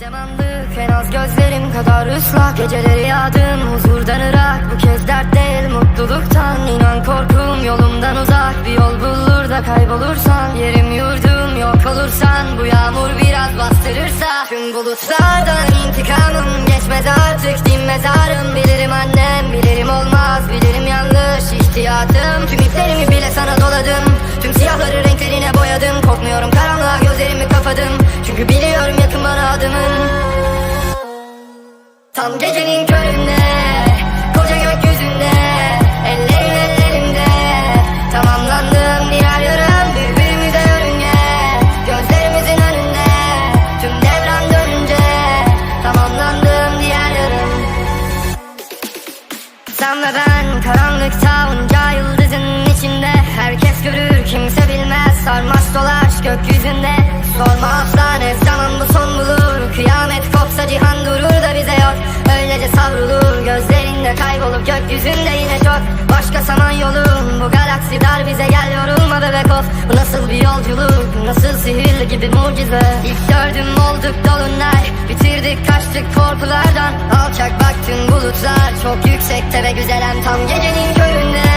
Madem andık en az gözlerim kadar ıslak. Geceleri yağdım huzurdan ırak. Bu kez dert değil mutluluktan. İnan korkum yolumdan uzak. Bir yol bulur da kaybolursan. Yerim yurdum yok olursan. Bu yağmur biraz bastırırsa. Tüm bulutlardan intikamım Geçmez artık. Din mezarım Bilirim annem. Bilirim olmaz Bilirim yanlış ihtiyatım. Tüm iplerimi bile sana doladım. Tüm siyahları renklerine boyadım. Korkmuyorum karanlığa gözlerimi kapadım. Çünkü biliyorum adımın Tam gecenin köründe Koca gökyüzünde Ellerin ellerimde Tamamlandım birer yarım Birbirimize yörünge. Gözlerimizin önünde Tüm devran dönünce. Tamamlandım diğer yarım. Sen ve ben karanlıkta onca yıldızın içinde. Herkes görür kimse bilmez. Sarmaş dolaş gökyüzünde. Sorma asla Kopsa cihan durur da bize yok. Öylece savrulur gözlerinde kaybolup gökyüzünde yine çok. Başka saman yolum bu galaksi dar bize gel yorulma bebek of Bu nasıl bir yolculuk nasıl sihirli gibi mucize? İlk gördüm olduk dolunay bitirdik kaçtık korkulardan. Alçak baktın bulutlar çok yüksekte ve güzelem tam gecenin köründe